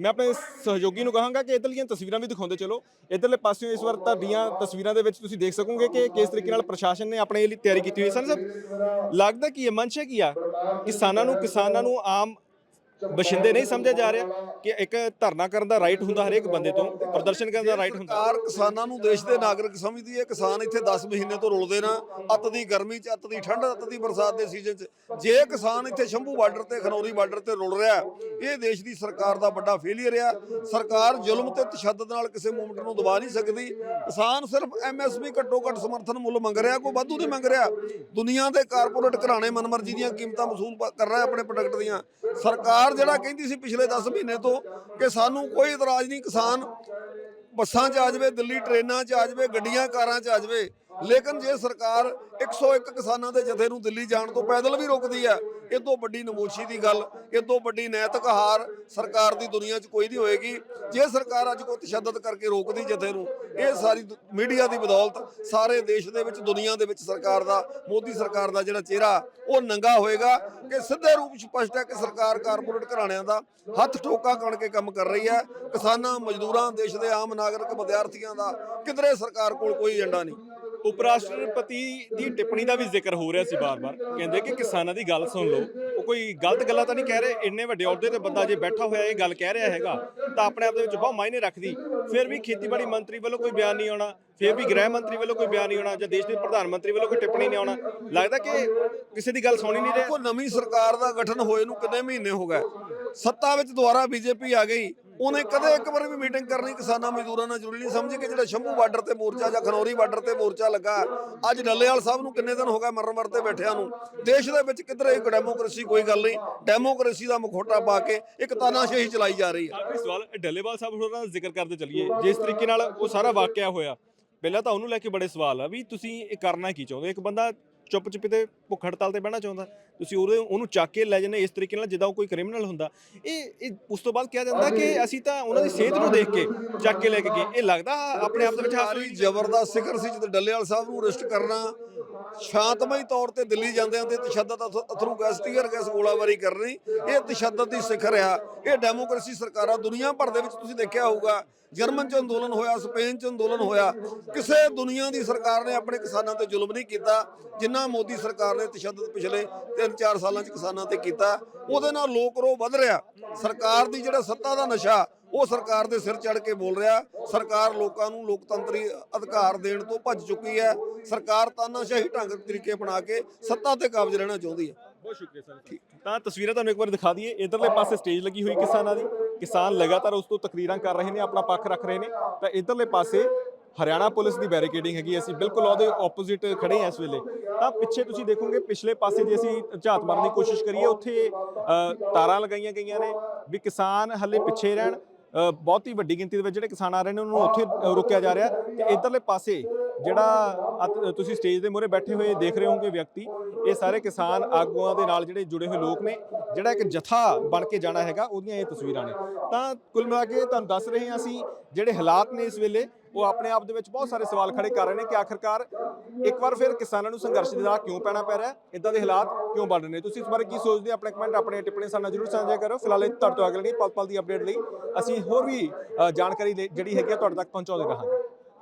ਮੈਂ ਆਪਣੇ ਸਹਿਯੋਗੀ ਨੂੰ ਕਹਾਂਗਾ ਕਿ ਇਧਰਲੀਆਂ ਤਸਵੀਰਾਂ ਵੀ ਦਿਖਾਉਂਦੇ ਚਲੋ। ਇਧਰਲੇ ਪਾਸਿਓਂ ਇਸ ਵਾਰ ਤੁਹਾਡੀਆਂ ਤਸਵੀਰਾਂ ਦੇ ਵਿੱਚ ਤੁਸੀਂ ਦੇਖ ਸਕੋਗੇ ਕਿ ਕਿਸ ਤਰੀਕੇ ਨਾਲ ਪ੍ਰਸ਼ਾਸਨ ਨੇ ਆਪਣੇ ਲਈ ਤਿਆਰੀ ਕੀਤੀ ਹੋਈ। ਸਨ ਸਾਹਿਬ ਲੱਗਦਾ ਕੀ ਹੈ, ਮਨਸ਼ਾ ਕੀ ਆ? ਕਿਸਾਨਾਂ ਨੂੰ ਕਿਸਾਨਾਂ ਨੂੰ ਆਮ ਬਸ਼ਿੰਦੇ ਨਹੀਂ ਸਮਝਿਆ ਜਾ ਰਿਹਾ। ਕਿ ਇੱਕ ਧਰਨਾ ਕਰਨ ਦਾ ਰਾਈਟ ਹੁੰਦਾ ਹਰੇਕ ਬੰਦੇ ਤੋਂ, ਪ੍ਰਦਰਸ਼ਨ ਕਰਨ ਦਾ ਰਾਈਟ ਹੁੰਦਾ। ਸਰਕਾਰ ਕਿਸਾਨਾਂ ਨੂੰ ਦੇਸ਼ ਦੇ ਨਾਗਰਿਕ ਸਮਝਦੀ ਹੈ, ਕਿਸਾਨ ਇੱਥੇ 10 ਮਹੀਨੇ ਤੋਂ ਰੁਲਦੇ ਨਾ, ਅੱਤ ਦੀ ਗਰਮੀ ਚ, ਅੱਤ ਦੀ ਠੰਡ, ਅੱਤ ਦੀ ਬਰਸਾਤ ਦੇ ਸੀਜ਼ਨ ਚ, ਜੇ ਕਿਸਾਨ ਇੱਥੇ ਸ਼ੰਭੂ ਬਾਰਡਰ ਤੇ, ਖਨੌਰੀ ਬਾਰਡਰ ਤੇ ਰੁਲ ਰਿਹਾ, ਇਹ ਦੇਸ਼ ਦੀ ਸਰਕਾਰ ਦਾ ਵੱਡਾ ਫੇਲਿਅਰ ਆ। ਸਰਕਾਰ ਜ਼ੁਲਮ ਤੇ ਤਸ਼ੱਦਦ ਨਾਲ ਕਿਸੇ ਮੂਵਮੈਂਟ ਨੂੰ ਦਬਾ ਨਹੀਂ ਸਕਦੀ। ਕਿਸਾਨ ਸਿਰਫ ਐਮਐਸਪੀ ਘੱਟੋ ਘੱਟ ਸਮਰਥਨ ਮੁੱਲ ਮੰਗ ਰਿਹਾ, ਕੋਈ ਵਾਧੂ ਨਹੀਂ ਮੰਗ ਰਿਹਾ। ਦੁਨੀਆ ਦੇ ਕਾਰਪੋਰੇਟ ਘਰਾਣੇ ਮਨਮਰਜ਼ੀ ਦੀਆਂ ਕੀਮਤਾਂ ਵਸੂਲ ਕਰ ਰਿਹਾ ਆਪਣੇ ਪ੍ਰੋਡਕਟ ਦੀਆਂ। ਸਰਕਾਰ ਜਿਹੜਾ ਕਹਿੰਦੀ ਸੀ ਪਿਛਲੇ 10 ਮਹੀਨੇ ਤੋਂ ਕਿ ਸਾਨੂੰ ਕੋਈ ਇਤਰਾਜ਼ ਨਹੀਂ, ਕਿਸਾਨ ਬੱਸਾਂ 'ਚ ਆ ਜਾਵੇ, ਦਿੱਲੀ ਟ੍ਰੇਨਾਂ 'ਚ ਆ ਜਾਵੇ, ਗੱਡੀਆਂ ਕਾਰਾਂ 'ਚ ਆ ਜਾਵੇ ਲੇਕਿਨ ਜੇ ਸਰਕਾਰ 101 ਕਿਸਾਨਾਂ ਦੇ ਜਥੇ ਨੂੰ ਦਿੱਲੀ ਜਾਣ ਤੋਂ ਪੈਦਲ ਵੀ ਰੋਕਦੀ ਹੈ, ਇਹ ਤੋਂ ਵੱਡੀ ਨਮੋਸ਼ੀ ਦੀ ਗੱਲ, ਇਹ ਤੋਂ ਵੱਡੀ ਨੈਤਿਕ ਹਾਰ ਸਰਕਾਰ ਦੀ ਦੁਨੀਆ 'ਚ ਕੋਈ ਨਹੀਂ ਹੋਏਗੀ। ਜੇ ਸਰਕਾਰ ਅੱਜ ਕੋਈ ਤਸ਼ੱਦਦ ਕਰਕੇ ਰੋਕਦੀ ਜਥੇ ਨੂੰ, ਇਹ ਸਾਰੀ ਦੁ- ਮੀਡੀਆ ਦੀ ਬਦੌਲਤ ਸਾਰੇ ਦੇਸ਼ ਦੇ ਵਿੱਚ, ਦੁਨੀਆ ਦੇ ਵਿੱਚ ਸਰਕਾਰ ਦਾ, ਮੋਦੀ ਸਰਕਾਰ ਦਾ ਜਿਹੜਾ ਚਿਹਰਾ, ਉਹ ਨੰਗਾ ਹੋਏਗਾ ਕਿ ਸਿੱਧੇ ਰੂਪ 'ਚ ਸਪਸ਼ਟ ਹੈ ਕਿ ਸਰਕਾਰ ਕਾਰਪੋਰੇਟ ਘਰਾਣਿਆਂ ਦਾ ਹੱਥ ਠੋਕਾ ਕਣ ਕੇ ਕੰਮ ਕਰ ਰਹੀ ਹੈ। ਕਿਸਾਨਾਂ, ਮਜ਼ਦੂਰਾਂ, ਦੇਸ਼ ਦੇ ਆਮ ਨਾਗਰਿਕ, ਵਿਦਿਆਰਥੀਆਂ ਦਾ ਕਿਧਰੇ ਸਰਕਾਰ ਕੋਲ ਕੋਈ ਏਜੰਡਾ ਨਹੀਂ। ਉਪ ਰਾਸ਼ਟਰਪਤੀ ਦੀ ਟਿੱਪਣੀ ਦਾ ਵੀ ਜ਼ਿਕਰ ਹੋ ਰਿਹਾ ਸੀ ਬਾਰ-ਬਾਰ। ਕਹਿੰਦੇ ਕਿ ਕਿਸਾਨਾਂ ਦੀ ਗੱਲ ਸੁਣ ਲਓ, ਉਹ ਕੋਈ ਗਲਤ ਗੱਲਾਂ ਤਾਂ ਨਹੀਂ ਕਹਿ ਰਹੇ? ਇੰਨੇ ਵੱਡੇ ਅਹੁਦੇ ਤੇ ਬੰਦਾ ਜੇ ਬੈਠਾ ਹੋਇਆ ਇਹ ਗੱਲ ਕਹਿ ਰਿਹਾ ਹੈਗਾ, ਤਾਂ ਆਪਣੇ ਆਪ ਦੇ ਵਿੱਚ ਬਹੁਤ ਮਾਇਨੇ ਰੱਖਦੀ। ਫਿਰ ਵੀ ਖੇਤੀਬਾੜੀ ਮੰਤਰੀ ਵੱਲੋਂ ਕੋਈ ਬਿਆਨ ਨਹੀਂ ਆਉਣਾ, ਫਿਰ ਵੀ ਗ੍ਰਹਿ ਮੰਤਰੀ ਵੱਲੋਂ ਕੋਈ ਬਿਆਨ ਨਹੀਂ ਆਉਣਾ ਜਾਂ ਦੇਸ਼ ਦੇ ਪ੍ਰਧਾਨ ਮੰਤਰੀ ਵੱਲੋਂ ਕੋਈ ਟਿੱਪਣੀ ਨਹੀਂ ਆਉਣਾ। ਲੱਗਦਾ ਕਿ ਕਿਸੇ ਦੀ ਗੱਲ ਸੁਣੀ ਨਹੀਂ ਰਹੇ। ਦੇਖੋ, ਨਵੀਂ ਸਰਕਾਰ ਦਾ ਗਠਨ ਹੋਏ ਨੂੰ ਕਿੰਨੇ ਮਹੀਨੇ ਹੋ ਗਏ? ਸੱਤਾ ਵਿੱਚ ਦੁਬਾਰਾ ਬੀਜੇਪੀ ਆ ਗਈ ਉਹਨੇ ਕਦੇ ਇੱਕ ਵਾਰ ਵੀ ਮੀਟਿੰਗ ਕਰਨੀ ਕਿਸਾਨਾਂ ਮਜ਼ਦੂਰਾਂ ਨਾਲ ਜ਼ਰੂਰੀ ਨਹੀਂ। ਸਮਝ ਕੇ ਜਿਹੜਾ ਸ਼ੰਭੂ ਬਾਰਡਰ ਤੇ ਮੋਰਚਾ ਜਾਂ ਖਨੌਰੀ ਬਾਰਡਰ ਤੇ ਮੋਰਚਾ ਲੱਗਾ, ਅੱਜ ਡੱਲੇਵਾਲ ਸਾਹਿਬ ਨੂੰ ਕਿੰਨੇ ਦਿਨ ਹੋ ਗਏ ਮਰਨ ਮਰ ਤੇ ਬੈਠਿਆਂ ਨੂੰ। ਦੇਸ਼ ਦੇ ਵਿੱਚ ਕਿਧਰੇ ਇੱਕ ਡੈਮੋਕ੍ਰੇਸੀ ਕੋਈ ਗੱਲ ਨਹੀਂ ਡੈਮੋਕ੍ਰੇਸੀ ਦਾ ਮੁਖੌਟਾ ਪਾ ਕੇ ਇੱਕ ਤਾਨਾਸ਼ਾਹੀ ਚਲਾਈ ਜਾ ਰਹੀ ਹੈ। ਸਵਾਲ ਡੱਲੇਵਾਲ ਸਾਹਿਬ ਹੋਰਾਂ ਦਾ ਜ਼ਿਕਰ ਕਰਦੇ ਚੱਲੀਏ। ਜਿਸ ਤਰੀਕੇ ਨਾਲ ਉਹ ਸਾਰਾ ਵਾਕਿਆ ਹੋਇਆ, ਪਹਿਲਾਂ ਤਾਂ ਉਹਨੂੰ ਲੈ ਕੇ ਬੜੇ ਸਵਾਲ ਆ ਵੀ ਤੁਸੀਂ ਇਹ ਕਰਨਾ ਕੀ ਚਾਹੁੰਦੇ ਇੱਕ ਬੰਦਾ ਚੁੱਪ ਚੁੱਪ ਤੇ ਭੁੱਖ ਹੜਤਾਲ ਤੇ ਬਹਿਣਾ ਚਾਹੁੰਦਾ। ਤੁਸੀਂ ਉਹਦੇ ਉਹਨੂੰ ਚੱਕ ਕੇ ਲੈ ਜਾਂਦੇ ਇਸ ਤਰੀਕੇ ਨਾਲ ਜਿੱਦਾਂ ਉਹ ਕੋਈ ਕ੍ਰਿਮੀਨਲ ਹੁੰਦਾ। ਇਹ ਉਸ ਤੋਂ ਬਾਅਦ ਕਿਹਾ ਜਾਂਦਾ ਕਿ ਅਸੀਂ ਤਾਂ ਉਹਨਾਂ ਦੀ ਸਿਹਤ ਨੂੰ ਦੇਖ ਕੇ ਚੱਕ ਕੇ ਲੈ ਕੇ ਗਏ। ਇਹ ਲੱਗਦਾ ਆਪਣੇ ਆਪ ਦੇ ਵਿੱਚ ਹਾਸਲ ਸਾਰੀ ਜ਼ਬਰਦਸਤ ਸਿਖਰ ਸੀ ਜਦੋਂ ਡੱਲੇਵਾਲ ਸਾਹਿਬ ਨੂੰ ਅਰੈਸਟ ਕਰਨਾ। ਸ਼ਾਂਤਮਈ ਤੌਰ ਤੇ ਦਿੱਲੀ ਜਾਂਦਿਆਂ ਤੇ ਤਸ਼ੱਦਦ ਅਥ- ਅਥਰੂ ਗੈਸ ਟੀਅਰ ਗੈਸ ਗੋਲਾਬਾਰੀ ਕਰਨੀ ਇਹ ਤਸ਼ੱਦਦ ਦੀ ਸਿਖਰ ਆ। ਇਹ ਡੈਮੋਕ੍ਰੇਸੀ ਸਰਕਾਰਾਂ ਦੁਨੀਆ ਭਰ ਦੇ ਵਿੱਚ ਤੁਸੀਂ ਦੇਖਿਆ ਹੋਊਗਾ। ਜਰਮਨ ਚ ਅੰਦੋਲਨ ਹੋਇਆ ਸਪੇਨ ਚ ਅੰਦੋਲਨ ਹੋਇਆ। ਕਿਸੇ ਦੁਨੀਆ ਦੀ ਸਰਕਾਰ ਨੇ ਆਪਣੇ ਕਿਸਾਨਾਂ ਤੇ ਜ਼ੁਲਮ ਨਹੀਂ ਕੀਤਾ। ਜਿੰਨਾ ਮੋਦੀ ਸਰਕਾਰ ਨੇ ਤਸ਼ੱਦਦ ਪਿਛਲੇ 3-4 ਸਾਲਾਂ ਚ ਕਿਸਾਨਾਂ ਤੇ ਕੀਤਾ, ਉਹਦੇ ਨਾਲ ਲੋਕ ਰੋ ਵੱਧ ਰਿਹਾ। ਸਰਕਾਰ ਦੀ ਜਿਹੜਾ ਸੱਤਾ ਦਾ ਨਸ਼ਾ, ਉਹ ਸਰਕਾਰ ਦੇ ਸਿਰ ਚੜ ਕੇ ਬੋਲ ਰਿਹਾ। ਸਰਕਾਰ ਲੋਕਾਂ ਨੂੰ ਲੋਕਤੰਤਰੀ ਅਧਿਕਾਰ ਦੇਣ ਤੋਂ ਭੱਜ ਚੁੱਕੀ ਹੈ। ਸਰਕਾਰ ਤਾਨਾਸ਼ਾਹੀ ਢੰਗ ਤਰੀਕੇ ਬਣਾ ਕੇ ਸੱਤਾ ਤੇ ਕਾਬਜ ਰਹਿਣਾ ਚਾਹੁੰਦੀ ਹੈ। ਬਹੁਤ ਸ਼ੁਕਰੀਆ ਸਰ। ਤਾਂ ਤਸਵੀਰਾਂ ਤੁਹਾਨੂੰ ਇੱਕ ਵਾਰ ਦਿਖਾ ਦਈਏ। ਇਧਰਲੇ ਪਾਸੇ ਸਟੇਜ ਲੱਗੀ ਹੋਈ ਕਿਸਾਨਾਂ ਦੀ। ਕਿਸਾਨ ਲਗਾਤਾਰ ਉਸ ਤੋਂ ਤਕਰੀਰਾਂ ਕਰ ਰਹੇ ਨੇ, ਆਪਣਾ ਪੱਖ ਰੱਖ ਰਹੇ ਨੇ। ਤਾਂ ਇਧਰਲੇ ਪਾਸੇ ਹਰਿਆਣਾ ਪੁਲਿਸ ਦੀ ਬੈਰੀਕੇਡਿੰਗ ਹੈਗੀ, ਅਸੀਂ ਬਿਲਕੁਲ ਉਹਦੇ ਆਪੋਜ਼ਿਟ ਖੜੇ ਹਾਂ ਇਸ ਵੇਲੇ। ਤਾਂ ਪਿੱਛੇ ਤੁਸੀਂ ਦੇਖੋਗੇ, ਪਿਛਲੇ ਪਾਸੇ ਜੇ ਅਸੀਂ ਝਾਤ ਮਾਰਨ ਦੀ ਕੋਸ਼ਿਸ਼ ਕਰੀਏ, ਉੱਥੇ ਤਾਰਾਂ ਲਗਾਈਆਂ ਗਈਆਂ ਨੇ ਵੀ ਕਿਸਾਨ ਹੱਲੇ ਪਿੱਛੇ ਰਹਿਣ। ਬਹੁਤ ਹੀ ਵੱਡੀ ਗਿਣਤੀ ਦੇ ਵਿੱਚ ਜਿਹੜੇ ਕਿਸਾਨ ਆ ਰਹੇ ਨੇ, ਉਹਨਾਂ ਨੂੰ ਉੱਥੇ ਰੋਕਿਆ ਜਾ ਰਿਹਾ। ਤੇ ਇਧਰਲੇ ਪਾਸੇ ਜਿਹੜਾ ਅਤ- ਤੁਸੀਂ ਸਟੇਜ ਦੇ ਮੂਹਰੇ ਬੈਠੇ ਹੋਏ ਦੇਖ ਰਹੇ ਹੋਗੇ ਵਿਅਕਤੀ, ਇਹ ਸਾਰੇ ਕਿਸਾਨ ਆਗੂਆਂ ਦੇ ਨਾਲ ਜਿਹੜੇ ਜੁੜੇ ਹੋਏ ਲੋਕ ਨੇ। ਜਿਹੜਾ ਇੱਕ ਜਥਾ ਬਣ ਕੇ ਜਾਣਾ ਹੈਗਾ, ਉਹਦੀਆਂ ਇਹ ਤਸਵੀਰਾਂ ਨੇ। ਤਾਂ ਕੁੱਲ ਮਿਲਾ ਕੇ ਤੁਹਾਨੂੰ ਦੱਸ ਰਹੇ ਹਾਂ ਅਸੀਂ, ਜਿਹੜੇ ਹਾਲਾਤ ਨੇ ਇਸ ਵੇਲੇ, ਉਹ ਆਪਣੇ ਆਪ ਦੇ ਵਿੱਚ ਬਹੁਤ ਸਾਰੇ ਸਵਾਲ ਖੜੇ ਕਰ ਰਹੇ ਨੇ ਕਿ ਆਖਰਕਾਰ ਇੱਕ ਵਾਰ ਫਿਰ ਕਿਸਾਨਾਂ ਨੂੰ ਸੰਘਰਸ਼ ਦੇ ਰਾਹ ਕਿਉਂ ਪੈਣਾ ਪੈ ਰਿਹਾ? ਇਦਾਂ ਦੇ ਹਾਲਾਤ ਕਿਉਂ ਬਣ ਰਹੇ ਨੇ? ਤੁਸੀਂ ਇਸ ਬਾਰੇ ਕੀ ਸੋਚਦੇ ਹੋ? ਆਪਣੇ ਕਮੈਂਟ ਆਪਣੇ ਟਿੱਪਣੀ ਸਾਡੇ ਨਾਲ ਜਰੂਰ ਸਾਂਝਾ ਕਰੋ। ਫਿਲਹਾਲ ਇਹ ਤੁਹਾਡੇ ਤੋਂ ਅਗਲੇ ਪਲ ਪਲ ਦੀ ਅਪਡੇਟ ਲਈ ਅਸੀਂ ਹੋਰ ਵੀ ਜਾਣਕਾਰੀ ਲਈ- ਜਿਹੜੀ ਹੈਗੀ ਆ, ਤੁਹਾਡੇ ਤੱਕ ਪਹੁੰਚਾਉਂਦੇ ਰਹਾਂਗੇ।